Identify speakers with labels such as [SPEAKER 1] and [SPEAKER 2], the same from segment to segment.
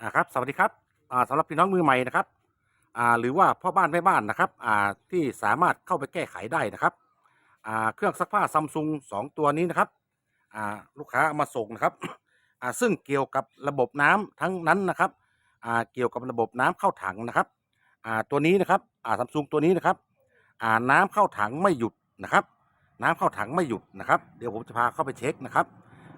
[SPEAKER 1] อ่าครับสวัสดีครับอ่าสำหรับพี่น้องมือใหม่นะครับอ่าหรือว่าพ่อบ้านแม่บ้านนะครับอ่าที่สามารถเข้าไปแก้ไขได้นะครับอ่าเครื่องซักผ้าซัมซุงสองตัวนี้นะครับอ่าลูกค้าเอามาส่งนะครับ อ่าซึ่งเกี่ยวกับระบบน้ำทั้งนั้นนะครับอ่าเกี่ยวกับระบบน้ำเข้าถังนะครับอ่าตัวนี้นะครับอ่าซัมซุงตัวนี้นะครับอ่าน้ำเข้าถังไม่หยุดนะครับ น้ำเข้าถังไม่หยุดนะครับ เดี๋ยวผมจะพาเข้าไปเช็คนะครับ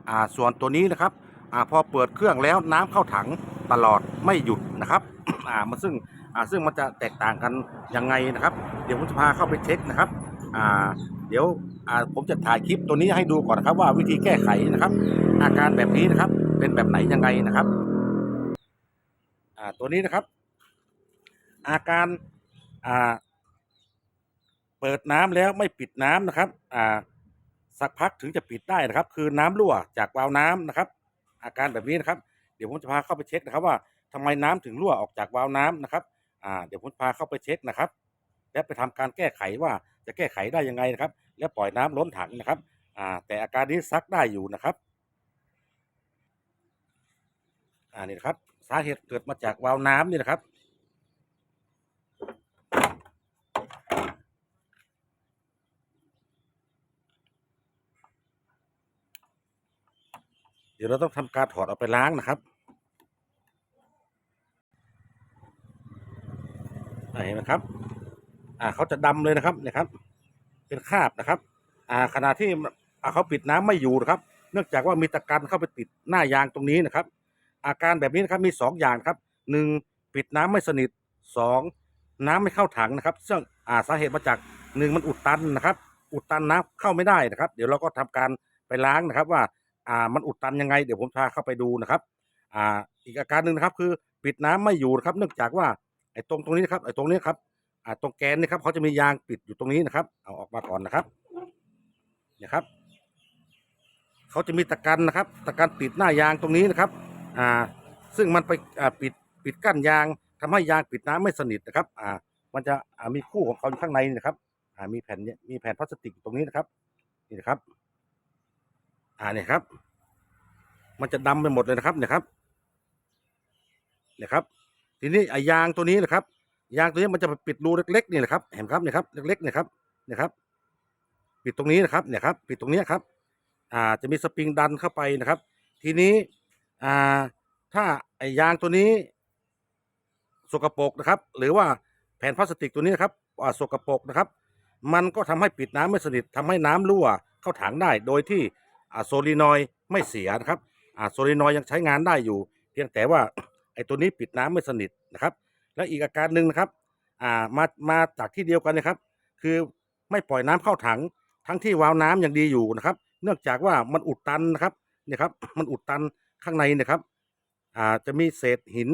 [SPEAKER 1] อ่าส่วนตัวนี้นะครับ อ่าพอเปิดเครื่องแล้วน้ำเข้าถังตลอดไม่หยุดนะครับอ่ามันซึ่งอ่าซึ่งมันจะแตกต่างกันยังไงนะครับ เดี๋ยวผมจะพาเข้าไปเช็คนะครับอ่าเดี๋ยวอ่าผมจะถ่ายคลิปตัวนี้ให้ดูก่อนนะครับ ว่าวิธีแก้ไขนะครับ อาการแบบนี้นะครับ เป็นแบบไหนยังไงนะครับอ่าตัวนี้นะครับ อาการอ่าเปิดน้ำแล้วไม่ปิดน้ำนะครับอ่าสักพักถึงจะปิดได้นะครับ คือน้ำรั่วจากวาล์วน้ำนะครับ อาการแบบนี้นะครับ เดี๋ยวผมจะพาเข้าไปเช็คนะครับว่าทำไมน้ำถึงรั่วออกจากวาล์วน้ำนะครับอ่าเดี๋ยวผมพาเข้าไปเช็คนะครับ และไปทำการแก้ไขว่าจะแก้ไขได้ยังไงนะครับ และปล่อยน้ำล้นถังนะครับอ่าแต่อาการนี้ซักได้อยู่นะครับอ่านี่นะครับสาเหตุเกิดมาจากวาล์วน้ำนี่นะครับ ดี๋ยวเราต้องทำการถอดออกไปล้างนะครับเห็นไหมครับ อ่าเขาจะดำเลยนะครับเนี่ยครับ เป็นคราบนะครับ อ่าขณะที่อ่าเขาปิดน้ำไม่อยู่นะครับ เนื่องจากว่ามีตะกันเข้าไปติดหน้ายางตรงนี้นะครับ อาการแบบนี้นะครับมีสองอย่างครับหนึ่งปิดน้ำไม่สนิทสองน้ำไม่เข้าถังนะครับ ซึ่งอ่าสาเหตุมาจากหนึ่งมันอุดตันนะครับ อุดตันน้ำเข้าไม่ได้นะครับ เดี๋ยวเราก็ทำการไปล้างนะครับว่า อ่ามันอุดตันยังไง เดี๋ยวผมพาเข้าไปดูนะครับอ่าอีกอาการหนึ่งนะครับ คือปิดน้ำไม่อยู่นะครับ เนื่องจากว่าไอ้ตรงตรงนี้นะครับไอ้ตรงนี้ครับอ่าตรงแกนนี่ครับเขาจะมียางปิดอยู่ตรงนี้นะครับ เอาออกมาก่อนนะครับนี่ครับเขาจะมีตะกันนะครับ ตะกันปิดหน้ายางตรงนี้นะครับอ่าซึ่งมันไปอ่าปิดปิดกั้นยางทำให้ยางปิดน้ำไม่สนิทนะครับอ่ามันจะอ่ามีคู่ของเขาอยู่ข้างในนะครับอ่ามีแผ่นเนี่ยมีแผ่นพลาสติกตรงนี้นะครับนี่นะครับ อ่าเนี่ยครับ มันจะดำไปหมดเลยนะครับ เนี่ยครับ เนี่ยครับ ทีนี้ไอ้ยางตัวนี้นะครับ ยางตัวนี้มันจะปิดรูเล็กๆนี่แหละครับ เห็นครับเนี่ยครับ เล็กๆเนี่ยครับ เนี่ยครับ ปิดตรงนี้นะครับ เนี่ยครับ ปิดตรงเนี้ยครับ อ่า จะมีสปริงดันเข้าไปนะครับ ทีนี้ อ่า ถ้าไอ้ยางตัวนี้ สกปรกนะครับ หรือว่าแผ่นพลาสติกตัวนี้นะครับอ่าสกปรกนะครับ มันก็ทำให้ปิดน้ำไม่สนิททำให้น้ำรั่วเข้าถังได้ โดยที่ อ่าโซลีนอยไม่เสียนะครับอ่าโซลีนอยยังใช้งานได้อยู่ เพียงแต่ว่าไอ้ตัวนี้ปิดน้ำไม่สนิทนะครับ แล้วอีกอาการหนึ่งนะครับอ่ามามาจากที่เดียวกันนะครับ คือไม่ปล่อยน้ำเข้าถัง ทั้งที่วาล์วน้ำยังดีอยู่นะครับ เนื่องจากว่ามันอุดตันนะครับเนี่ยครับมันอุดตันข้างในนะครับอ่าจะมีเศษหิน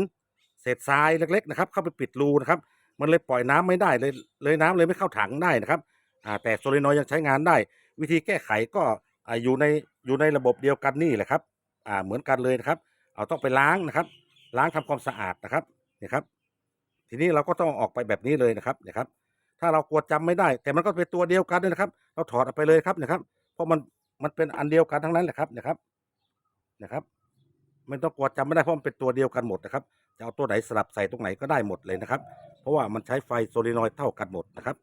[SPEAKER 1] เศษทรายเล็ก ๆ นะครับ เข้าไปปิดรูนะครับ มันเลยปล่อยน้ำไม่ได้เลยเลยน้ำเลยไม่เข้าถังได้นะครับอ่าแต่โซลินอยยังใช้งานได้ วิธีแก้ไขก็ อ่าอยู่ในอยู่ในระบบเดียวกันนี่แหละครับ อ่าเหมือนกันเลยนะครับ เอาต้องไปล้างนะครับ ล้างทำความสะอาดนะครับเนี่ยครับ ทีนี้เราก็ต้องออกไปแบบนี้เลยนะครับเนี่ยครับ ถ้าเรากลัวจำไม่ได้ แต่มันก็เป็นตัวเดียวกันเลยนะครับ เราถอดออกไปเลยครับนะครับ เพราะมันมันเป็นอันเดียวกันทั้งนั้นแหละครับนะครับนะครับไม่ต้องกลัวจำไม่ได้เพราะมันเป็นตัวเดียวกันหมดนะครับ จะเอาตัวไหนสลับใส่ตรงไหนก็ได้หมดเลยนะครับ เพราะว่ามันใช้ไฟโซลินอยด์เท่ากันหมดนะครับ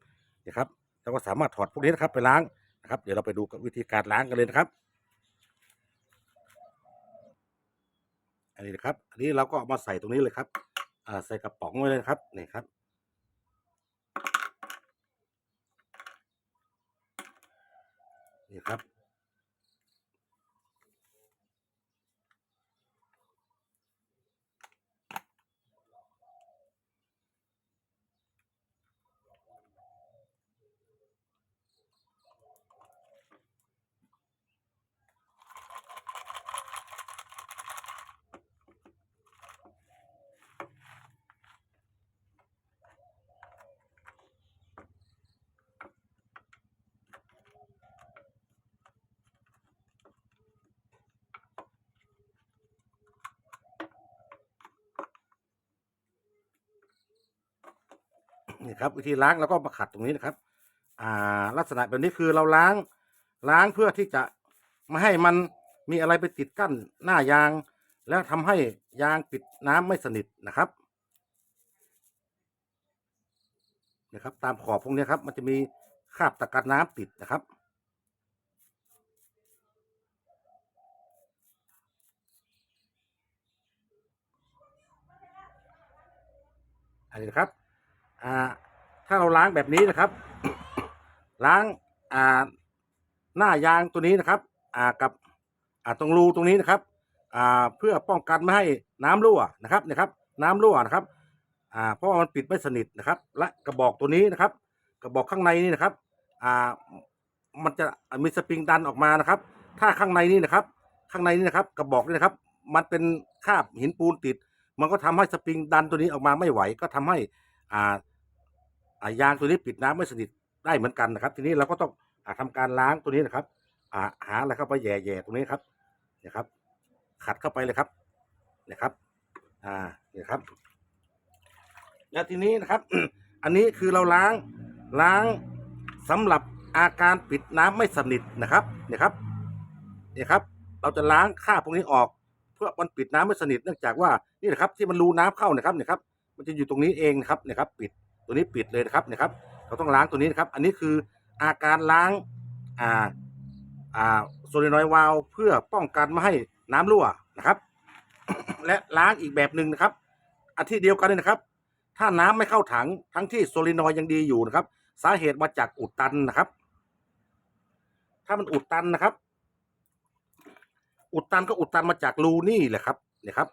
[SPEAKER 1] นี่ครับเราก็สามารถถอดพวกนี้นะครับไปล้าง นะครับ เดี๋ยวเราไปดูวิธีการล้างกันเลยนะครับ อันนี้นะครับ อันนี้เราก็เอามาใส่ตรงนี้เลยครับอ่าใส่กระป๋องไว้เลยครับนี่ครับนี่ครับ นี่ครับวิธีล้างเราก็มาขัดตรงนี้นะครับ อ่า ลักษณะแบบนี้คือเราล้างล้างเพื่อที่จะไม่ให้มันมีอะไรไปติดกั้นหน้ายาง แล้วทำให้ยางปิดน้ำไม่สนิทนะครับนะครับ ตามขอบพวกนี้ครับ มันจะมีคราบตะกันน้ำติดนะครับอันนี้นะครับ อ่าถ้าเราล้างแบบนี้นะครับ ล้างอ่าหน้ายางตัวนี้นะครับ อ่ากับอ่าตรงรูตรงนี้นะครับ อ่าเพื่อป้องกันไม่ให้น้ำรั่วนะครับนะครับ น้ำรั่วนะครับ อ่าเพราะว่ามันปิดไม่สนิทนะครับ และกระบอกตัวนี้นะครับ กระบอกข้างในนี่นะครับ อ่ามันจะมีสปริงดันออกมานะครับ ถ้าข้างในนี่นะครับ ข้างในนี่นะครับ กระบอกนี่นะครับ มันเป็นคราบหินปูนติด มันก็ทำให้สปริงดันตัวนี้ออกมาไม่ไหว ก็ทำให้อ่า ยางตัวนี้ปิดน้ำไม่สนิทได้เหมือนกันนะครับ ทีนี้เราก็ต้องอาทำการล้างตัวนี้นะครับอาหาอะไรเข้าไปแย่ๆตรงนี้ครับนะครับ ขัดเข้าไปเลยครับนะครับ อ่าเนี่ยครับ แล้วทีนี้นะครับ อันนี้คือเราล้างล้างสำหรับอาการปิดน้ำไม่สนิทนะครับเนี่ยครับเนี่ยครับ เราจะล้างคราพวกนี้ออก เพื่อมันปิดน้ำไม่สนิทเนื่องจากว่านี่แหละครับ ที่มันรูน้ำเข้านะครับเนี่ยครับ มันจะอยู่ตรงนี้เองนะครับเนี่ยครับ ปิด ตัวนี้ปิดเลยนะครับนี่ยครับ เราต้องล้างตัวนี้นะครับ อันนี้คืออาการล้างอ่าอ่าโซลินอยวาล์วเพื่อป้องกันไม่ให้น้ำรั่วนะครับ และล้างอีกแบบหนึ่งนะครับอันที่เดียวกันเลยนะครับ ถ้าน้ำไม่เข้าถังทั้งที่โซลินอยยังดีอยู่นะครับ สาเหตุมาจากอุดตันนะครับ ถ้ามันอุดตันนะครับ อุดตันก็อุดตันมาจากรูนี่แหละครับเนี่ยครับ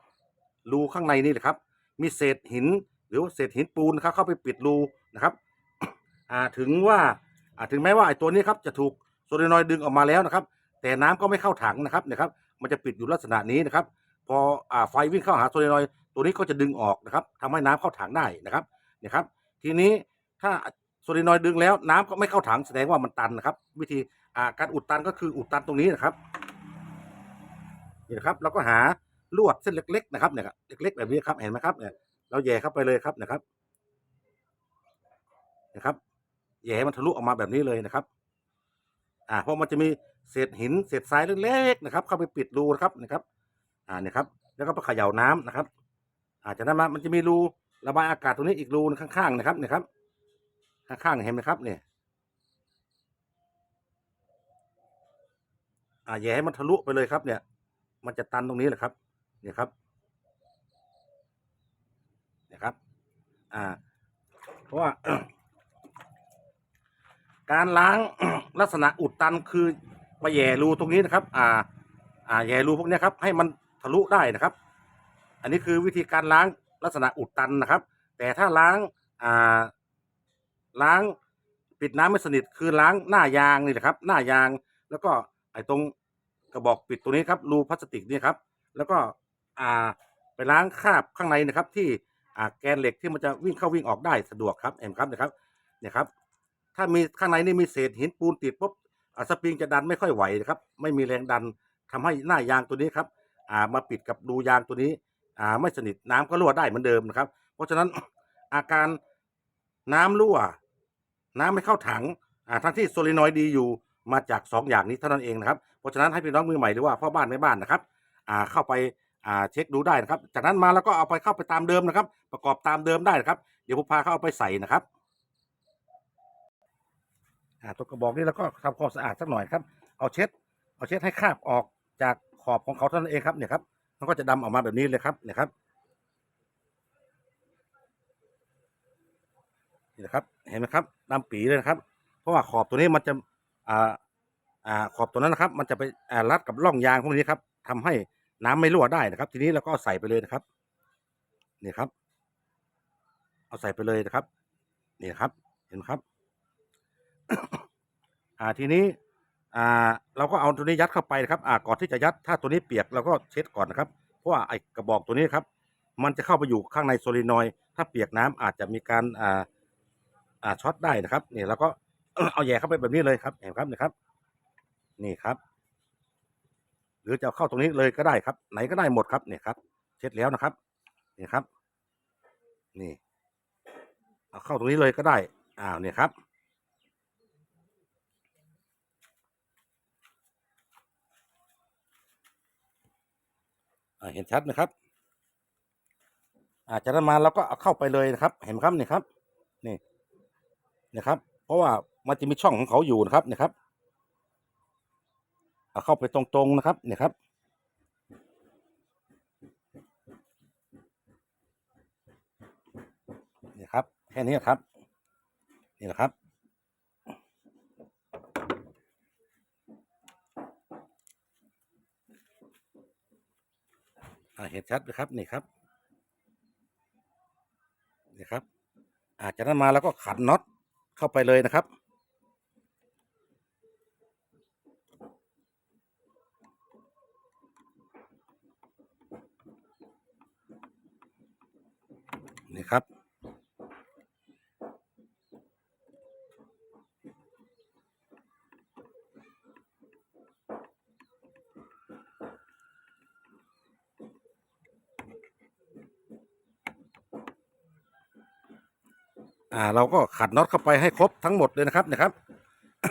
[SPEAKER 1] รูข้างในนี่แหละครับ มีเศษหิน หรือว่าเศษหินปูนครับเข้าไปปิดรูนะครับถึงว่าถึงแม้ว่าไอ้ตัวนี้ครับจะถูกโซลินอยด์ดึงออกมาแล้วนะครับ แต่น้ำก็ไม่เข้าถังนะครับนี่ยครับ มันจะปิดอยู่ลักษณะนี้นะครับ พออไฟวิ่งเข้าหาโซลินอยตัวนี้ก็จะดึงออกนะครับทำให้น้ำเข้าถังได้นะครับเนี่ยครับ ทีนี้ถ้าโซลินอยด์ดึงแล้วน้ำก็ไม่เข้าถังแสดงว่ามันตันนะครับ วิธีการอุดตันก็คืออุดตันตรงนี้นะครับนี่นะครับเราก็หาลวดเส้นเล็ก ๆ นะครับเนี่ยครับเล็ก ๆ แบบนี้ครับเห็นไหมครับเนี่ย เราแย่เข้าไปเลยครับนะครับนะครับแย่ให้มันทะลุออกมาแบบนี้เลยนะครับ อ่าเพราะมันจะมีเศษหินเศษทรายเล็กๆนะครับ เข้าไปปิดรูนะครับนะครับ อ่าเนี่ยครับ แล้วก็ไปเขย่าน้ำนะครับ อาจจะนั้นมามันจะมีรูระบายอากาศตรงนี้อีกรูนข้างๆนะครับเนี่ยครับ ข้างๆเห็นไหมครับเนี่ยอ่าอย่ให้มันทะลุไปเลยครับเนี่ย มันจะตันตรงนี้แหละครับ เนี่ยครับ เนี่ยครับ อ่า เพราะว่าการล้างลักษณะอุดตันคือไปแย่รูตรงนี้นะครับ อ่า อ่าแย่รูพวกนี้ครับ ให้มันทะลุได้นะครับ อันนี้คือวิธีการล้างลักษณะอุดตันนะครับ แต่ถ้าล้างอ่าล้างปิดน้ำไม่สนิทคือล้างหน้ายางนี่แหละครับ หน้ายางแล้วก็ไอ้ตรงกระบอกปิดตรงนี้ครับรูพลาสติกนี่ครับ แล้วก็อ่าไปล้างคราบข้างในนะครับ ที่ อ่าแกนเหล็กที่มันจะวิ่งเข้าวิ่งออกได้สะดวกครับเห็นครับนะครับเนี่ยครับ ถ้ามีข้างในนี่มีเศษหินปูนติดปุ๊บอ่าสปริงจะดันไม่ค่อยไหวนะครับ ไม่มีแรงดันทำให้หน้ายางตัวนี้ครับอ่ามาปิดกับรูยางตัวนี้อ่าไม่สนิทน้ำก็รั่วได้เหมือนเดิมนะครับ เพราะฉะนั้นอาการน้ำรั่ว น้ำไม่เข้าถังอ่าทั้งที่โซลินอยด์ดีอยู่มาจากสองอย่างนี้เท่านั้นเองนะครับ เพราะฉะนั้นให้พี่น้องมือใหม่หรือว่าพ่อบ้านแม่บ้านนะครับอ่าเข้าไป อ่าเช็คดูได้นะครับ จากนั้นมาแล้วก็เอาไปเข้าไปตามเดิมนะครับ ประกอบตามเดิมได้นะครับ เดี๋ยวผมพาเขาเอาไปใส่นะครับอ่าตัวกระบอกนี้แล้วก็ทำความสะอาดสักหน่อยครับ เอาเช็ด เอาเช็ดให้คราบออกจากขอบของเขาเท่านั้นเองครับเนี่ยครับมันก็จะดำออกมาแบบนี้เลยครับเนี่ยครับนี่นะครับ เห็นไหมครับดำปีเลยนะครับ เพราะว่าขอบตัวนี้มันจะอ่าอ่าขอบตัวนั้นนะครับ มันจะไปอ่ารัดกับร่องยางพวกนี้ครับทำให้ น้ำไม่รั่วได้นะครับ ทีนี้เราก็ใส่ไปเลยนะครับนี่ครับ เอาใส่ไปเลยนะครับนี่ครับ เห็นไหมครับ อ่าทีนี้ อ่า เราก็เอาตัวนี้ยัดเข้าไปนะครับ อ่าก่อนที่จะยัด ถ้าตัวนี้เปียกเราก็เช็ดก่อนนะครับ เพราะว่าไอ้กระบอกตัวนี้ครับ มันจะเข้าไปอยู่ข้างในโซลินอยถ้าเปียกน้ำอาจจะมีการ อ่า อ่าช็อตได้นะครับนี่เราก็เอาแย่เข้าไปแบบนี้เลยครับ เห็นครับนี่ครับ นี่ครับ หรือจะเอาเข้าตรงนี้เลยก็ได้ครับ ไหนก็ได้หมดครับเนี่ยครับ เช็ดแล้วนะครับนี่ครับ นี่เอาเข้าตรงนี้เลยก็ได้อ้าวเนี่ยครับ เห็นชัดไหมครับอาจากนั้นมาเราก็เอาเข้าไปเลยนะครับ เห็นไหมครับนี่ครับ นี่นะครับ เพราะว่ามันจะมีช่องของเขาอยู่นะครับนี่ครับ เอาเข้าไปตรงๆนะครับ เนี่ยครับเนี่ยครับ แค่นี้ครับ นี่แหละครับเห็นชัดไหมครับนี่ครับนี่ครับอาจากนั้นมาแล้วก็ขันน็อตเข้าไปเลยนะครับ นี่ครับ อ่าเราก็ขัดน็อตเข้าไปให้ครบทั้งหมดเลยนะครับนะครับ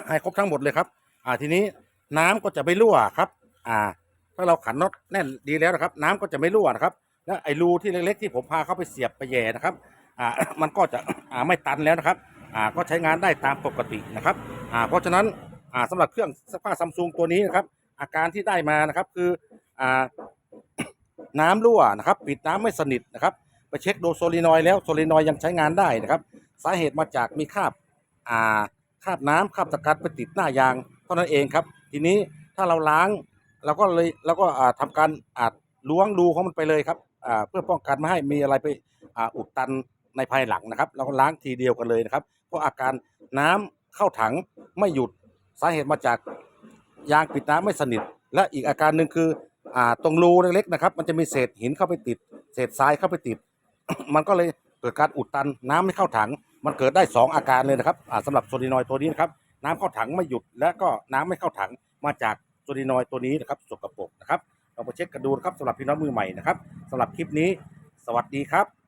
[SPEAKER 1] ให้ครบทั้งหมดเลยครับ อ่าทีนี้น้ำก็จะไม่รั่วครับ อ่า ถ้าเราขันน็อตแน่นดีแล้วนะครับ น้ำก็จะไม่รั่วนะครับ และไอ้รูที่เล็กๆที่ผมพาเข้าไปเสียบไปแย่นะครับอ่ามันก็จะอ่าไม่ตันแล้วนะครับอ่าก็ใช้งานได้ตามปกตินะครับอ่าเพราะฉะนั้นอ่าสำหรับเครื่องซักผ้าซัมซุงตัวนี้นะครับ อาการที่ได้มานะครับคืออ่าน้ำรั่วนะครับ ปิดน้ำไม่สนิทนะครับ ไปเช็คดูโซลินอยแล้วโซลินอยยังใช้งานได้นะครับ สาเหตุมาจากมีคราบอ่าคราบน้ำคราบตะกัดไปติดหน้ายางเท่านั้นเองครับ ทีนี้ถ้าเราล้างเราก็เลยเราก็อ่าทำการอาจล้วงรูของมันไปเลยครับ เพื่อป้องกันไม่ให้มีอะไรไปอุดตันในภายหลังนะครับ เราก็ล้างทีเดียวกันเลยนะครับ เพราะอาการน้ำเข้าถังไม่หยุดสาเหตุมาจากยางปิดน้ำไม่สนิท และอีกอาการหนึ่งคืออตรงรูเล็กๆนะครับ มันจะมีเศษหินเข้าไปติด เศษทรายเข้าไปติด มันก็เลยเกิดการอุดตันน้ำไม่เข้าถัง มันเกิดได้ 2 อาการเลยนะครับอ่าสำหรับโซลินอยตัวนี้นะครับน้ำเข้าถังไม่หยุดและก็น้ำไม่เข้าถังมาจากโซลินอยตัวนี้นะครับสกปรกนะครับ ไปเช็คกันดูนะครับสำหรับพี่น้องมือใหม่นะครับสำหรับคลิปนี้ สวัสดีครับ